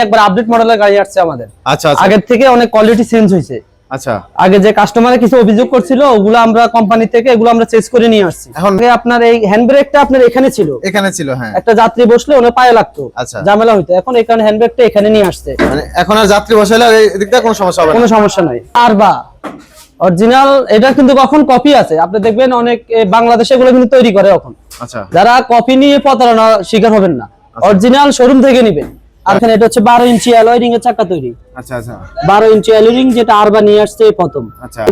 একবার আপডেট মডেলের গাড়ি আসছে আমাদের। আচ্ছা আচ্ছা। আগের থেকে অনেক কোয়ালিটি চেঞ্জ হয়েছে। আচ্ছা। আগে যে কাস্টমারে কিছু অভিযোগ করছিল ওগুলো আমরা কোম্পানি থেকে এগুলো আমরা চেঞ্জ করে নিয়ে আসছি। এখন- আপনার এই হ্যান্ড ব্রেকটা আপনার এখানে ছিল। এখানে ছিল হ্যাঁ। একটা যাত্রী বসলে ওনার পায়ে লাগতো। আচ্ছা। ঝামেলা হইতো। এখন এখানে হ্যান্ড ব্রেকটা এখানে নিয়ে আসছে। মানে এখন আর যাত্রী বসাইলে আর এদিক দিয়ে কোনো সমস্যা হবে কোনো সমস্যা নাই। আর বা অরিজিনাল এটা কিন্তু কখন কপি আছে? আপনি দেখবেন অনেক বাংলাদেশে এগুলো কিন্তু তৈরি করে এখন। আচ্ছা। যারা কপি নিয়ে প্রতারণা শিকার হবেন না। অরিজিনাল শোরুম থেকে নিবেন। আর এখানে এটা হচ্ছে বারো ইঞ্চি অ্যালয় রিং এর চাকা তৈরি। আচ্ছা আচ্ছা। বারো ইঞ্চি অ্যালয় রিং যেটা আরবা নিয়ে আসছে এই প্রথম। আচ্ছা।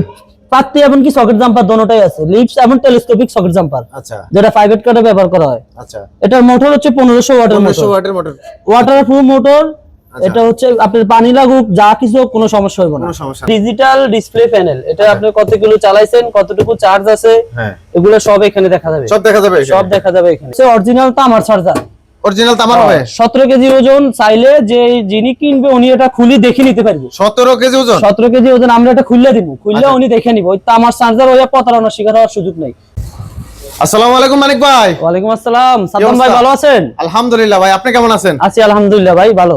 পাত্তি এমনকি সকেট জাম্পার দোনোটাই আছে লিপস এবং টেলিস্কোপিক সকেট জাম্পার আচ্ছা। যেটা প্রাইভেট কারে ব্যবহার করা হয়। আচ্ছা। এটার মোটর হচ্ছে পনেরোশো ওয়াটের পনেরোশো মোটর ওয়াটের মোটর ওয়াটার প্রুফ মোটর আচ্ছা। এটা হচ্ছে আপনার পানি লাগুক যা কিছু কোনো সমস্যা হবে না। ডিজিটাল ডিসপ্লে প্যানেল এটা আপনি কত কিলো চালাইছেন কতটুকু চার্জ আছে হ্যাঁ। এগুলো সব এখানে দেখা যাবে। সব দেখা যাবে সব দেখা যাবে এখানে। অরিজিনাল তামার চার্জার অরিজিনাল তামার হবে? সতেরো কেজি ওজন চাইলে যে যিনি কিনবে উনি এটা খুলে দেখে নিতে পারবে। সতেরো কেজি ওজন? সতেরো কেজি ওজন আমরা এটা দিব। আচ্ছা। উনি দেখে নিব। ওই তামার চার্জার ওই প্রতারণার শিকার হওয়ার সুযোগ নেই। আসসালামু আলাইকুম মানিক ভাই। ওয়ালাইকুম আসসালাম। সাদ্দাম ভাই ভালো আছেন? আলহামদুলিল্লাহ ভাই আপনি কেমন আছেন? আছি আলহামদুলিল্লাহ ভাই ভালো।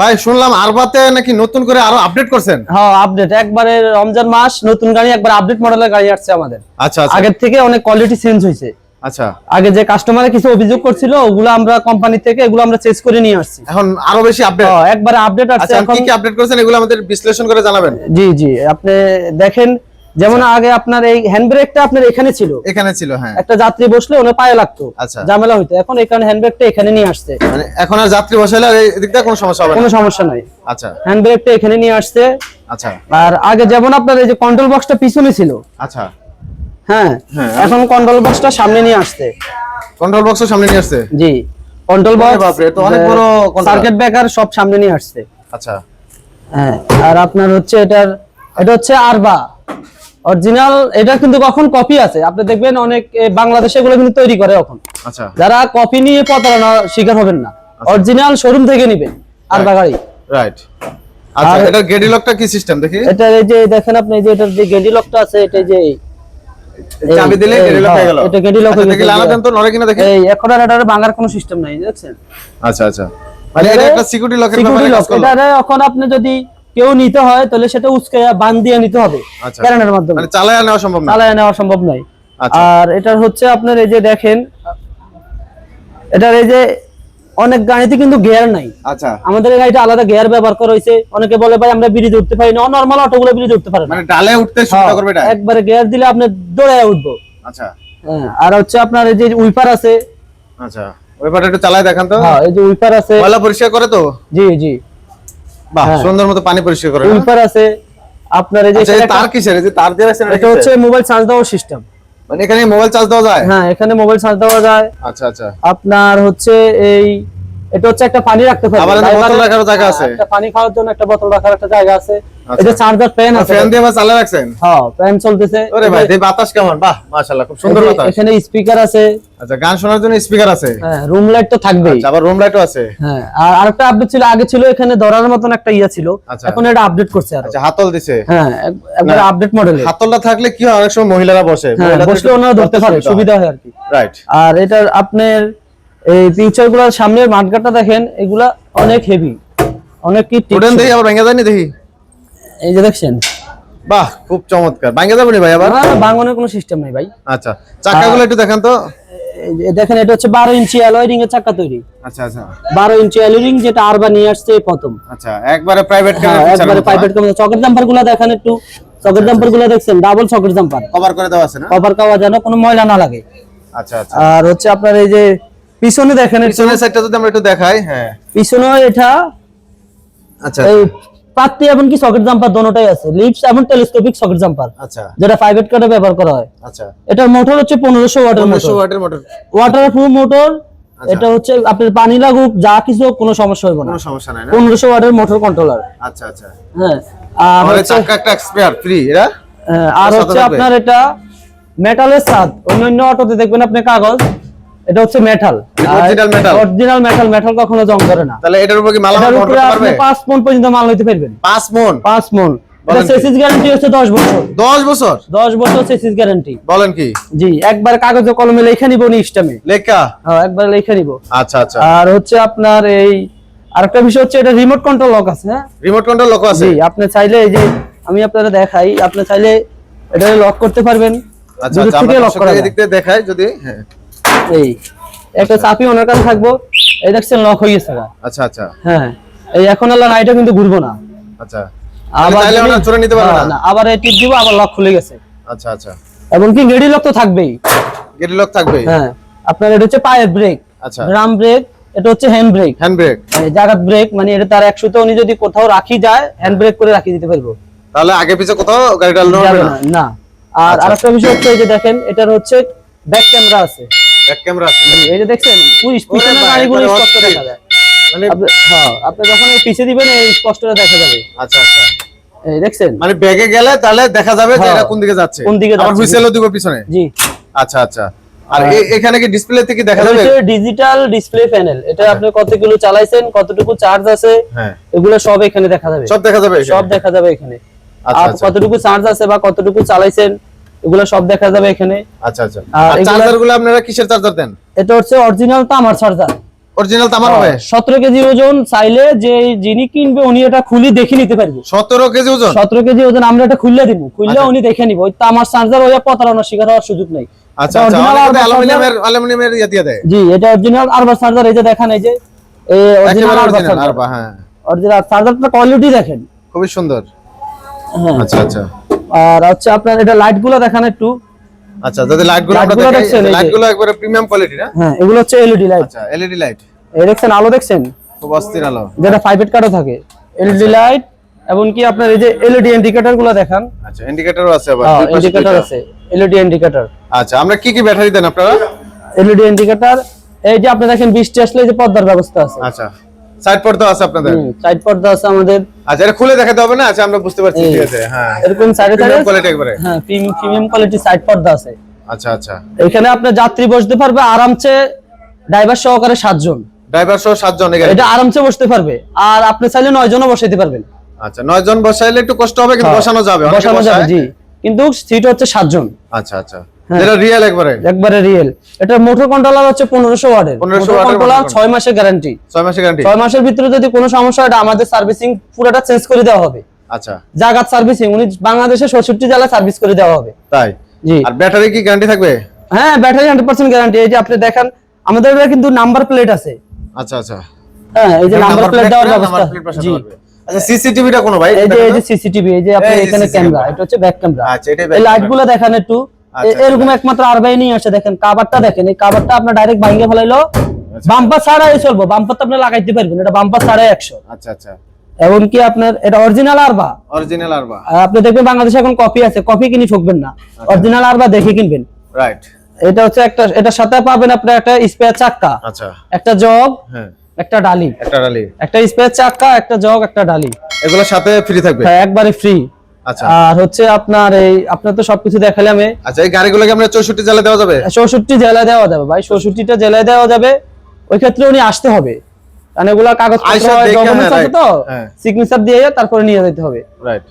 ভাই শুনলাম আরবাতে নাকি নতুন করে আরও আপডেট করছেন? হ্যাঁ আপডেট একবারে রমজান মাস নতুন গাড়ি একবার আপডেট মডেলের গাড়ি আসছে আমাদের। আচ্ছা আচ্ছা। আগের থেকে অনেক কোয়ালিটি চেঞ্জ হয়েছে। আচ্ছা। আগে যে কাস্টমারে কিছু অভিযোগ করছিল ওগুলো আমরা কোম্পানি থেকে এগুলো আমরা চেঞ্জ করে নিয়ে আসছি। এখন আরও বেশি আপডেট হ্যাঁ, একবারে আপডেট আসছে আচ্ছা এখন কি আপডেট করেছেন এগুলো আমাদের বিশ্লেষণ করে জানাবেন। জি জি আপনি দেখেন যেমন আগে আপনার এই হ্যান্ড ব্রেকটা আপনার এখানে ছিল। এখানে ছিল হ্যাঁ। একটা যাত্রী বসলে ওনার পায়ে লাগতো আচ্ছা। ঝামেলা হইতো। এখন এখানে হ্যান্ড ব্রেকটা এখানে নিয়ে আসছে। মানে এখন আর যাত্রী বসাইলে আর এদিক দিয়ে কোনো সমস্যা হবে কোনো সমস্যা নাই। আচ্ছা। হ্যান্ড ব্রেকটা এখানে নিয়ে আসছে। আচ্ছা। আর আগে যেমন আপনার এই যে কন্ট্রোল বক্সটা পিছনে ছিল আচ্ছা। হ্যাঁ। হ্যাঁ। এখন কন্ট্রোল বক্সটা সামনে নিয়ে আসছে। কন্ট্রোল বক্সও সামনে নিয়ে আসছে? জি। কন্ট্রোল বক্স বাপরে, তো অনেক বড় সার্কিট ব্রেকার সব সামনে নিয়ে আসছে। আচ্ছা। হ্যাঁ আর আপনার হচ্ছে এটার এটা হচ্ছে আরবা অরিজিনাল এটা কিন্তু কখন কপি আছে? আপনি দেখবেন অনেক বাংলাদেশে এগুলো কিন্তু তৈরি করে এখন। আচ্ছা। যারা কপি নিয়ে প্রতারণা শিকার হবেন না। অরিজিনাল শোরুম থেকে নিবেন আরবা গাড়ি। রাইট আচ্ছা এটা গেডি লকটা কি সিস্টেম দেখি? এটা এই যে দেখেন আপনি এই যে এটার যে গেডি লকটা আছে এটা যে চাবি দিলে এই, লক হয়ে গেল। হ্যাঁ, এটা গেডি লক আচ্ছা, হয়ে গেছে। লানা তো নড়ে কিনা দেখি। এই এখন আর এটার ভাঙার কোনো সিস্টেম নাই দেখছেন আচ্ছা আচ্ছা। মানে এটা একটা সিকিউরিটি লকের ব্যাপারে কাজ করল। এটা এখন আপনি যদি কেউ নিতে হয় তাহলে সেটা উস্কে বান দিয়ে নিতে হবে আচ্ছা। মাধ্যমে। মানে চালায় নেওয়া সম্ভব না। চালায় নেওয়া সম্ভব নয় আচ্ছা। আর এটার হচ্ছে আপনার এই যে দেখেন এটার এই যে অনেক গাড়িতে কিন্তু গিয়ার নাই। আচ্ছা। আমাদের গাড়িটা আলাদা গিয়ার ব্যবহার করা হয়েছে। অনেকে বলে ভাই আমরা ব্রিজ উঠতে পারি না। নর্মাল অটোগুলো ব্রিজ উঠতে পারে মানে ডালে উঠতে সুবিধা করবে এটা? হ্যাঁ, একবারে গিয়ার দিলে আপনি দৌড়ে উঠবো। আচ্ছা। হ্যাঁ, আর হচ্ছে আপনার এই যে উইপার আছে। আচ্ছা। ওই পাটা একটু চালায় দেখান তো। হ্যাঁ এই যে উইপার আছে। ময়লা পরিষ্কার করে তো? জি জি। বাহ হ্যাঁ। সুন্দর মতো পানি পরিষ্কার করে? উইপার আছে। আপনার এই যে আচ্ছা তার কিসের? এই যে তার দিয়ে আছে এটা হচ্ছে মোবাইল চার্জ দেওয়ার সিস্টেম মানে এখানে মোবাইল চার্জ দেওয়া যায়? হ্যাঁ এখানে মোবাইল চার্জ দেওয়া যায়। আচ্ছা আচ্ছা। আপনার হচ্ছে এই এটা হচ্ছে একটা পানি রাখতে পারবেন আবার একটা বোতল রাখারও জায়গা আছে। একটা পানি খাওয়ার জন্য একটা বোতল রাখার একটা জায়গা আছে। এটা চার্জার ফ্যান আছে। ফ্যান দিয়ে চালিয়ে রাখছেন? হ্যাঁ ফ্যান চলতেছে। ওরে ভাই এই বাতাস কেমন? বাহ মাশাআল্লাহ খুব সুন্দর বাতাস। এখানে স্পিকার আছে। আচ্ছা গান শোনার জন্য স্পিকার আছে? হ্যাঁ রুম লাইট তো থাকবেই। আচ্ছা, আবার রুম লাইটও আছে। হ্যাঁ আর আরেকটা আপডেট ছিল আগে ছিল এখানে ধরার মতন একটা ইয়া ছিল। আচ্ছা। এখন এটা আপডেট করছে আর। আচ্ছা হাতল দিছে। হ্যাঁ এক- একবার আপডেট মডেলে হাতলটা থাকলে কি হয়? অনেক সময় মহিলারা বসে। হ্যাঁ বসলে ওনারা ধরতে পারে সুবিধা হয় আর কি। রাইট আর এটার আপনার এই পিকচারগুলার সামনের মাঠগাটা দেখেন এগুলা অনেক হেভি অনেক কি উডেন দেখি আবার ভেঙে যায়নি দেখি। এই যে দেখছেন? বাহ খুব চমৎকার। ভেঙে যাবে নি ভাই আবার? না, বাঙনের কোনো সিস্টেম নাই ভাই। আচ্ছা চাকাগুলো একটু দেখান তো। দেখেন এটা হচ্ছে বারো ইঞ্চি অ্যালয় রিং এর চাকা তৈরি। আচ্ছা আচ্ছা। বারো ইঞ্চি অ্যালয় রিং যেটা আরবা নিয়ে আসছে প্রথম। আচ্ছা একবারে প্রাইভেট হ্যাঁ, একবারে প্রাইভেট কোম্পানি চকের জাম্পারগুলা দেখেন একটু। চকের জাম্পারগুলা দেখছেন? ডাবল চকের জাম্পার কভার করে দেওয়া আছে না? কভার কাওয়া যেন কোনো ময়লা না লাগে। আচ্ছা আচ্ছা। আর হচ্ছে আপনার এই যে পিছনে দেখেন পিছনের সাইডটা যদি আমরা একটু দেখাই হ্যাঁ। পিছনে এটা আচ্ছা। এই পাত্তি এবং কি সকেট জাম্পার দোনোটাই আছে। লিপস এবং টেলিস্কোপিক সকেট জাম্পার আচ্ছা। যেটা প্রাইভেট কারে ব্যবহার করা হয়। আচ্ছা। এটার মোটর হচ্ছে পনেরোশো ওয়াটের পনেরোশো মোটর ওয়াটের মোটর ওয়াটার প্রুফ মোটর। এটা হচ্ছে আপনার পানি লাগুক যা কিছু কোনো সমস্যা হবে না। কোনো সমস্যা নাই না? পনেরোশো ওয়াটের মোটর কন্ট্রোলার আচ্ছা আচ্ছা। হ্যাঁ। আর হচ্ছে চাকা একটা এক্সপায়ার ফ্রি এরা? হ্যাঁ, আর হচ্ছে আপনার এটা মেটালের স্বাদ অন্যান্য অটোতে দেখবেন আপনি কাগজ। এটা হচ্ছে metal original metal? Original metal metal কখনো জং করে না। তাহলে এটার উপর কি মালামাল এটার উপরে করতে আপনি পারবে? পাঁচ মন পর্যন্ত মাল নিতে পারবেন পাঁচ মন? পাঁচ মন। এটা সেসিস গ্যারান্টি হচ্ছে দশ বছর। দশ বছর? দশ বছর সেসিস গ্যারান্টি বলেন কি। জি একবার কাগজে কলমে লেখা নিব নি ইস্টামে লেখা? হ্যাঁ একবার লেখা নিব। আচ্ছা আচ্ছা। আর হচ্ছে আপনার এই আরেকটা বিষয় হচ্ছে এটা রিমোট কন্ট্রোল লক আছে হ্যাঁ? রিমোট কন্ট্রোল লক আছে? জি আপনি চাইলে এই যে আমি আপনারা দেখাই আপনি চাইলে এটা লক করতে পারবেন। আচ্ছা আচ্ছা আমরা থেকে দেখাই যদি হ্যাঁ। এই একটা চাপি ওনার কাছে থাকব। এই দেখছেন লক হয়ে গেছে আচ্ছা আচ্ছা। হ্যাঁ এই এখন আল্লাহ নাইটা কিন্তু ঘুরবো না। আচ্ছা। আবার যদি- ওনার চোরে নিতে পারবে হ্যাঁ, না? আবার এই টিপ দিব আবার লক খুলে গেছে। আচ্ছা আচ্ছা। এবং কি গেড়ি লক তো থাকবেই। গেট লক থাকবে হ্যাঁ আপনার এটা হচ্ছে পায়ের ব্রেক আচ্ছা। ড্রাম ব্রেক এটা হচ্ছে হ্যান্ড ব্রেক হ্যান্ড ব্রেক মানে জাগাত ব্রেক মানে এটা তার একশোতে উনি যদি কোথাও রাখি যায় হ্যান্ড ব্রেক করে রাখি দিতে পারব। তাহলে আগে পিছে কোথাও গাড়িটা লড়বে না না? না। আর আচ্ছা। আরেকটা বিষয় হচ্ছে এই যে দেখেন এটার হচ্ছে ব্যাক ক্যামেরা আছে। ব্যাক ক্যামেরা আছে। এই যে দেখছেন পুরো পিছনের গাড়িগুলো স্পষ্ট দেখা যায়। মানে হ্যাঁ আপনি যখন পিছে দিবেন এই স্পষ্ট দেখা যাবে। আচ্ছা আচ্ছা। এই দেখছেন? মানে ব্যাগে গেলে তাহলে দেখা যাবে যে হ্যাঁ। এটা কোন দিকে যাচ্ছে। কোন দিকে আবার যাচ্ছে। হুইসেলও দিব পিছনে? জি। আচ্ছা আচ্ছা। আর এখানে কি ডিসপ্লে থেকে দেখা যাবে? হচ্ছে ডিজিটাল ডিসপ্লে প্যানেল এটা আপনি কত কিলো চালাইছেন কতটুকু চার্জ আছে হ্যাঁ। এগুলো সব এখানে দেখা যাবে। সব দেখা যাবে এখানে? সব দেখা যাবে এখানে। আচ্ছা, আর আচ্ছা। কতটুকু চার্জ আছে বা কতটুকু চালাইছেন এগুলো সব দেখা যাবে এখানে। আচ্ছা আচ্ছা। আর আর এগুলা- চার্জারগুলো আপনারা কিসের চার্জার দেন? এটা হচ্ছে অরিজিনাল তামার চার্জার অরিজিনাল তামার হবে? সতেরো কেজি ওজন চাইলে যে যিনি কিনবে উনি এটা খুলি দেখে নিতে পারবে। সতেরো কেজি ওজন? সতেরো কেজি ওজন আমরা এটা খুললে দিব। খুললে আচ্ছা। উনি দেখে নিব। ওই তামার চার্জার ওই প্রতারণার শিকার হওয়ার সুযোগ নেই। আচ্ছা আচ্ছা অ্যালুমিনিয়ামের অ্যালুমিনিয়ামের ইয়ে দিয়ে দেয়। জি এটা অরিজিনাল আরবার চার্জার এই যে দেখেন এই যে এই অরিজিনাল আরবার চার্জার আরবা হ্যাঁ। অরিজিনাল চার্জারটা কোয়ালিটি দেখেন। খুবই সুন্দর। হ্যাঁ। আচ্ছা আচ্ছা। আর হচ্ছে আপনার এটা লাইটগুলো দেখান একটু। আচ্ছা যদি লাইটগুলো আমরা দেখাই দেখছেন এই লাইটগুলো একবারে প্রিমিয়াম কোয়ালিটি না? হ্যাঁ এগুলো হচ্ছে এলইডি লাইট আচ্ছা এলইডি লাইট এই দেখছেন আলো দেখছেন? খুব অস্থির আলো। যেটা ফাইভ কার্ডও থাকে। এলইডি আচ্ছা। লাইট এবং কি আপনার এই যে এলইডি ইন্ডিকেটরগুলো দেখান। আচ্ছা ইন্ডিকেটরও আছে আবার হ্যাঁ ইন্ডিকেটর আছে এলইডি ইন্ডিকেটর আচ্ছা আমরা কি কি ব্যাটারি দেন আপনারা? এলইডি ইন্ডিকেটর এই যে আপনি দেখেন বৃষ্টি আসলে এই যে পর্দার ব্যবস্থা আছে। আচ্ছা। সাইড পর্দা আছে আপনাদের? সাইড পর্দা আছে আমাদের। আচ্ছা এটা খুলে দেখাতে হবে না? আচ্ছা আমরা বুঝতে পারছি ঠিক আছে হ্যাঁ। এরকম সাইডে প্রিমিয়াম কোয়ালিটি একবারে। হ্যাঁ প্রিমিয়াম কোয়ালিটি সাইড পর্দা আছে। আচ্ছা আচ্ছা। এখানে আপনার যাত্রী বসতে পারবে আরামসে ড্রাইভার সহকারে সাতজন। ড্রাইভার সহ সাতজন এখানে। এটা আরামসে বসতে পারবে। আর আপনি চাইলে নয় জনও বসাইতে পারবেন। আচ্ছা নয় জন বসাইলে একটু কষ্ট হবে কিন্তু হ্যাঁ, বসানো যাবে বসানো যাবে জি। কিন্তু সিট হচ্ছে সাতজন। আচ্ছা আচ্ছা। যেটা রিয়েল একবারে। একবারে রিয়েল এটা মোটর কন্ট্রোলার হচ্ছে পনেরোশো ওয়ার্ডের 1500 মোটর কন্ট্রোলার motor মাসের গ্যারান্টি ছয় মাসের গ্যারান্টি ছয় মাসের ভিতরে যদি কোনো সমস্যা হয় আমাদের সার্ভিসিং পুরোটা চেঞ্জ করে দেওয়া হবে। আচ্ছা। জাগাত সার্ভিসিং উনি বাংলাদেশে ষষ্ঠটি জেলায় সার্ভিস করে দেওয়া হবে। তাই? জি। আর ব্যাটারি কি গ্যারান্টি থাকবে? হ্যাঁ ব্যাটারি হান্ড্রেড পার্সেন্ট গ্যারান্টি এই যে আপনি দেখেন আমাদের এটা কিন্তু নাম্বার প্লেট আছে। আচ্ছা আচ্ছা। হ্যাঁ এই যে নাম্বার প্লেট দেওয়ার ব্যবস্থা। number plate বসাতে জি। আচ্ছা সিসিটিভিটা কোনো ভাই? এই যে এই যে সিসিটিভি এই যে আপনি এখানে ক্যামেরা এটা হচ্ছে ব্যাক ক্যামেরা আচ্ছা, এটাই back এই লাইটগুলো দেখেন একটু। এরকম একমাত্র আরবাই নিয়ে আসে দেখেন কাভারটা দেখেন এই কাভারটা আপনার ডাইরেক্ট ভাঙে ফেলাইলো। আচ্ছা। বাম্পার ছাড়াই চলবো বাম্পার তো আপনি লাগাইতে পারবেন এটা বাম্পার ছাড়াই একশো। আচ্ছা আচ্ছা। এবং কি আপনার এটা অরিজিনাল আরবা। অরিজিনাল আরবা। আপনি দেখবেন বাংলাদেশে এখন কপি আছে কপি কিনে ঠকবেন না। আচ্ছা। অরিজিনাল আরবা দেখে কিনবেন। রাইট এটা হচ্ছে একটা এটার সাথে পাবেন আপনার একটা স্পেয়ার চাক্কা। আচ্ছা। একটা জগ হ্যাঁ। একটা ডালি। একটা রালি একটা স্পেয়ার চাক্কা একটা জগ একটা ডালি। এগুলোর সাথে ফ্রি থাকবে? হ্যাঁ, একবারে ফ্রি আচ্ছা আর হচ্ছে আপনার এই আপনার তো সবকিছু দেখালাম আচ্ছা এই গাড়িগুলোকে আমরা চৌষট্টি জেলা দেওয়া যাবে? চৌষট্টি জেলায় দেওয়া যাবে ভাই জেলায় দেওয়া যাবে। ওই ক্ষেত্রে উনি আসতে হবে। কারণ এগুলা কাগজপত্র ডকুমেন্টস আছে তো right, হ্যাঁ। সিগনেচার দিয়ে তারপরে নিয়ে যেতে হবে। রাইট।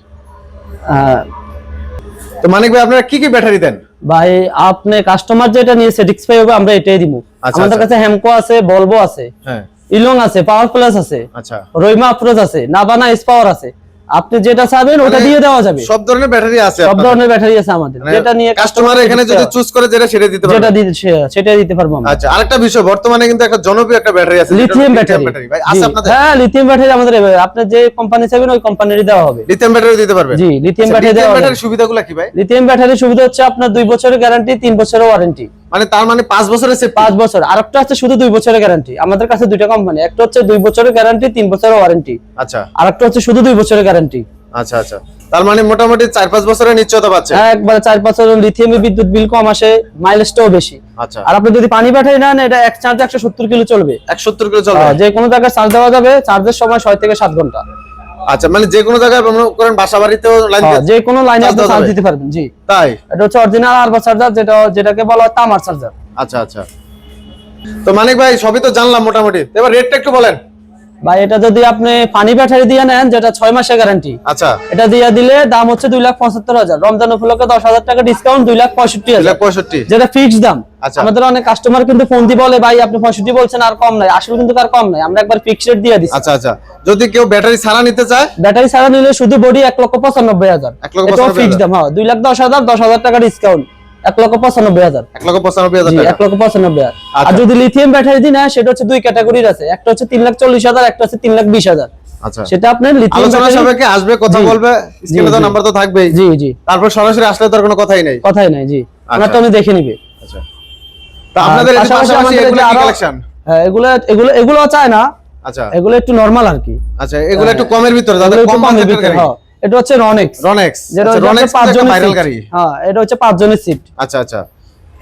তো মানিক ভাই আপনারা কি কি ব্যাটারি দেন? ভাই আপনি কাস্টমার যেটা নিয়ে স্যাটিসফাই হবে আমরা এটাই দিব আচ্ছা, আমাদের আচ্ছা। কাছে হ্যামকো আছে বলব আছে হ্যাঁ। ইলং আছে পাওয়ার প্লাস আছে আচ্ছা। রইমা আফরোজ আছে নাবানা এস পাওয়ার আছে। আপনি যেটা চাবেন ওটা মানে দিয়ে দেওয়া যাবে। সব ধরনের ব্যাটারি আছে সব ধরনের ব্যাটারি আছে আমাদের। মানে যেটা নিয়ে কাস্টমার এখানে যদি চুজ করে যেটা সেটা দিতে পারবে। যেটা দিতে সে- সেটাই দিতে পারব আমরা। আচ্ছা আরেকটা বিষয় বর্তমানে কিন্তু একটা জনপ্রিয় একটা ব্যাটারি আছে লিথিয়াম ব্যাটারি ভাই আছে আপনাদের? হ্যাঁ লিথিয়াম ব্যাটারি আমাদের। আপনি যে কোম্পানি চাইবেন ওই কোম্পানিরই দেওয়া হবে। লিথিয়াম ব্যাটারি দিতে পারবে? জি লিথিয়াম ব্যাটারি দেওয়া হবে। ব্যাটারির সুবিধাগুলো কি ভাই? লিথিয়াম ব্যাটারির সুবিধা হচ্ছে আপনার দুই বছরের গ্যারান্টি তিন বছরের ওয়ারেন্টি মানে তার মানে পাঁচ বছরের পাঁচ বছর। আরেকটা হচ্ছে শুধু দুই বছরের গ্যারান্টি আমাদের কাছে দুইটা কোম্পানি একটা হচ্ছে দুই বছরের গ্যারান্টি তিন বছরের ওয়ারেন্টি আচ্ছা। আরেকটা হচ্ছে শুধু দুই বছরের গ্যারান্টি আচ্ছা আচ্ছা। তার মানে মোটামুটি চার পাঁচ বছরের নিশ্চয়তা পাচ্ছে। হ্যাঁ একবারে চার বছর লিথিয়ামে বিদ্যুৎ বিল কম আসে মাইলেজটাও বেশি। আচ্ছা। আর আপনি যদি পানি ব্যাটারি নেন এটা এক চার্জে একশো সত্তর কিলো চলবে। এক সত্তর কিলো চলবে। যে কোনো জায়গায় চার্জ দেওয়া যাবে চার্জের সময় ছয় থেকে সাত ঘণ্টা। আচ্ছা মানে যে কোনো জায়গায় ভ্রমণ করেন বাসা বাড়িতেও লাইন হ্যাঁ, যে কোনো লাইনে আপনি চার্জ দিতে পারবেন জি। তাই? এটা হচ্ছে অরিজিনাল আরবা চার্জার যেটা যেটাকে বলা হয় তামার চার্জার আচ্ছা আচ্ছা। তো মানিক ভাই সবই তো জানলাম মোটামুটি। এবার রেটটা একটু বলেন। বা এটা যদি আপনি পানি ব্যাটারি দিয়ে নেন যেটা ছয় মাসের গ্যারান্টি আচ্ছা। এটা দিয়ে দিলে দাম হচ্ছে দুই লাখ পঁচাত্তর হাজার। রমজান উপলক্ষে দশ হাজার টাকা ডিসকাউন্ট দুই লাখ পঁয়ষট্টি হাজার। পঁয়ষট্টি। যেটা ফিক্সড দাম। আচ্ছা। আমাদের অনেক কাস্টমার কিন্তু ফোন দিয়ে বলে ভাই আপনি পঁয়ষট্টি বলছেন আর কম নাই। আসলে কিন্তু আর কম নাই। আমরা একবার ফিক্সড রেট দিয়ে দিচ্ছি আচ্ছা আচ্ছা। যদি কেউ ব্যাটারি ছাড়া নিতে চায়? ব্যাটারি ছাড়া নিলে শুধু বডি এক লক্ষ পঁচানব্বই হাজার। এক লক্ষ ফিক্সড দাম হ্যাঁ। দুই লাখ দশ হাজার দশ হাজার টাকা ডিসকাউন্ট এক লক্ষ পঁচানব্বই হাজার। এক লক্ষ পঁচানব্বই হাজার এক লক্ষ পঁচানব্বই হাজার। আর। যদি লিথিয়াম ব্যাটারি দিন হয় সেটা হচ্ছে দুই ক্যাটাগরির আছে। একটা হচ্ছে তিন লাখ চল্লিশ হাজার একটা হচ্ছে তিন লাখ বিশ হাজার। সেটা আপনার আলোচনা ব্যাটারি আসবে কথা বলবে স্ক্রিনে তো নাম্বার তো থাকবেই। জি জি। তারপর সরাসরি আসলে তো আর কোনো কথাই নেই। কথাই নাই জি। আমরা আচ্ছা। তো আমি দেখে নিবে। আচ্ছা। তো আপনাদের এই পাশাপাশি পাশাপাশি এগুলো কি কালেকশন হ্যাঁ, এগুলো এগুলো এগুলো চায় না। আচ্ছা। এগুলো একটু নরমাল আর কি। আচ্ছা এগুলো একটু কমের ভিতরে যাদের কম বাজেটের ভিতরে, গাড়ি। হ্যাঁ। এটা হচ্ছে রনেক্স রনেক্স যেটা রনেক্স পাঁচ জনের ভাইরাল গাড়ি। হ্যাঁ এটা হচ্ছে পাঁচ জনের সিট আচ্ছা আচ্ছা।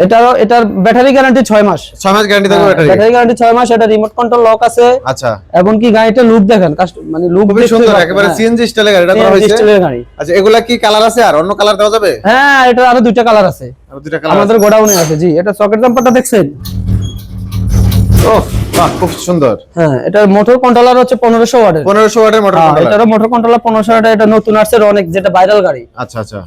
এটারও এটার ব্যাটারি গ্যারান্টি ছয় মাস। মাস গ্যারান্টি থাকবে ব্যাটারি ব্যাটারি গ্যারান্টি মাস এটা রিমোট কন্ট্রোল লক আছে। আচ্ছা। এমনকি গাড়িটা লুক দেখেন? মানে লুক খুবই সুন্দর একেবারে সিএনজি স্টাইলের গাড়িটা করা হয়েছে। গাড়ি। আচ্ছা এগুলা কি কালার আছে আর? অন্য কালার দেওয়া যাবে? হ্যাঁ এটা আরও দুইটা কালার আছে। আর দুইটা কালার আমাদের গোডাউনে আছে জি। এটা সকেট জাম্পারটা দেখছেন? ও বাহ খুব সুন্দর। হ্যাঁ এটা মোটর কন্ট্রোলার হচ্ছে পনেরোশো ওয়াটের। পনেরোশো ওয়াটের মোটর কন্ট্রোলার এটারও মোটর কন্ট্রোলার পনেরোশো ওয়াটের এটা নতুন আসছে অনেক যেটা ভাইরাল গাড়ি। আচ্ছা আচ্ছা।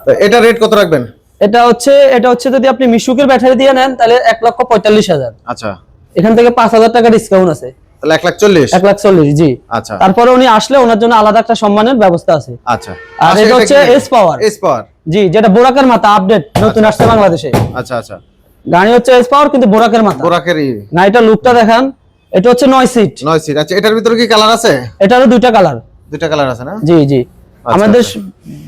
তো এটা রেট কত রাখবেন? এটা হচ্ছে এটা হচ্ছে যদি আপনি মিশুকের ব্যাটারি দিয়ে নেন তাহলে এক লক্ষ পঁয়তাল্লিশ হাজার। আচ্ছা। এখান থেকে পাঁচ হাজার টাকা ডিসকাউন্ট আছে। তাহলে লাখ চল্লিশ? এক লাখ চল্লিশ জি। আচ্ছা। তারপরে উনি আসলে ওনার জন্য আলাদা একটা সম্মানের ব্যবস্থা আছে। আচ্ছা। আর এটা হচ্ছে এস পাওয়ার এস পাওয়ার জি যেটা বোরাকের মাথা আপডেট নতুন আসছে বাংলাদেশে। আচ্ছা আচ্ছা। গাড়ি হচ্ছে এস পাওয়ার কিন্তু বোরাকের মাথা। বোরাকেরই। গাড়িটা লুকটা দেখান। এটা হচ্ছে নয় সিট নয় সিট আচ্ছা এটার ভিতরে কি কালার আছে? এটারও দুইটা কালার দুইটা কালার আছে না? জি জি। আমাদের স-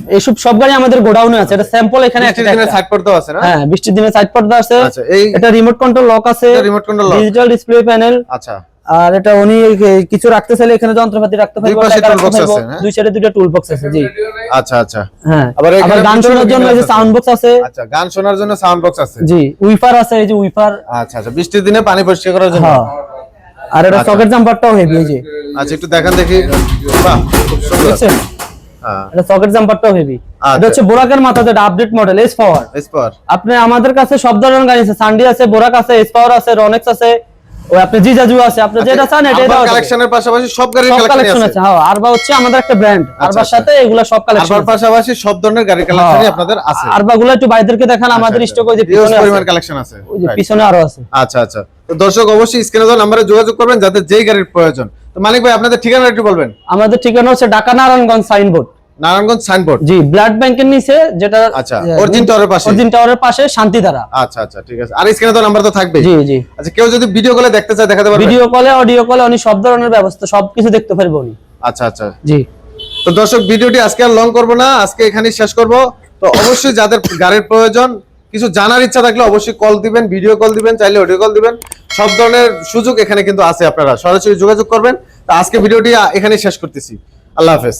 এইসব সব গাড়ি আমাদের গোডাউনে আছে। এটা স্যাম্পল এখানে একটা দিনে। সাইড পর্দা আছে না? হ্যাঁ বৃষ্টির দিনে সাইড পর্দা আছে। আচ্ছা এই এটা রিমোট কন্ট্রোল লক আছে। Remote control lock digital display panel আচ্ছা। আর এটা উনি কিছু রাখতে চাইলে এখানে যন্ত্রপাতি রাখতে পারব? দুই সাইডে দুইটা টুল বক্স আছে জি। আচ্ছা আচ্ছা। হ্যাঁ আবার এখানে গান শোনার জন্য যে। সাউন্ড বক্স আছে। আচ্ছা গান শোনার জন্য সাউন্ড বক্স আছে। জি উইফার আছে এই যে উইফার। আচ্ছা আচ্ছা বৃষ্টির দিনে পানি পরিষ্কার করার জন্য। হ্যাঁ। আর এটা আচ্ছা। সকেট জাম্পারটাও হেভি এই যে। আচ্ছা একটু দেখান দেখি। বাহ খুব সুন্দর। হ্যাঁ। এটা সকেট জাম্পারটাও হেভি আচ্ছা। এটা হচ্ছে বোরাকের মাথা যেটা update model S power S power আপনি আমাদের কাছে সব ধরনের গাড়ি আছে সান্ডি আছে বোরাক আছে এস পাওয়ার আছে রনেক্স আছে। ওই আপনি জিজাজু আছে আপনি যেটা চান এটাই দেওয়া কালেকশনের পাশাপাশি সব গাড়ির কালেকশন কালেকশন আছে। আছে হ্যাঁ আরবা হচ্ছে আমাদের একটা ব্র্যান্ড আরবার আচ্ছা। সাথে এগুলা সব কালেকশন আরবার পাশাপাশি সব ধরনের গাড়ির কালেকশনই আপনাদের আছে। আরবা গুলো একটু বাইদেরকে দেখান আমাদের স্টক ওই যে পিছনে পরিমাণ কালেকশন আছে। ওই যে পিছনে আরও আছে। আচ্ছা আচ্ছা। তো দর্শক অবশ্যই স্ক্রিনে দেওয়া নাম্বারে যোগাযোগ করবেন যাদের যেই গাড়ির প্রয়োজন। তো মালিক ভাই আপনাদের ঠিকানা একটু বলবেন। আমাদের ঠিকানা হচ্ছে Dhaka Narayanganj Signboard. Narayanganj Signboard G blood ব্যাংকের নিচে যেটা আচ্ছা, অর্জিন টাওয়ারের পাশে। অর্জিন টাওয়ারের পাশে শান্তিধারা আচ্ছা আচ্ছা ঠিক আছে। আর স্ক্রিনে তো নাম্বার তো থাকবেই। জি জি। আচ্ছা কেউ যদি ভিডিও কলে দেখতে চায় দেখাতে পারবে? ভিডিও কলে অডিও কলে উনি সব ধরনের ব্যবস্থা সবকিছু দেখতে পারব উনি। আচ্ছা আচ্ছা। জি। তো দর্শক ভিডিওটি আজকে আর লং করব না আজকে এখানেই শেষ করব। তো অবশ্যই যাদের গাড়ির প্রয়োজন কিছু জানার ইচ্ছা থাকলে অবশ্যই কল দিবেন ভিডিও কল দিবেন চাইলে অডিও কল দিবেন। সব ধরনের সুযোগ এখানে কিন্তু আছে আপনারা। সরাসরি যোগাযোগ করবেন। তো আজকে ভিডিওটি এখানেই শেষ করতেছি। আল্লাহ হাফেজ।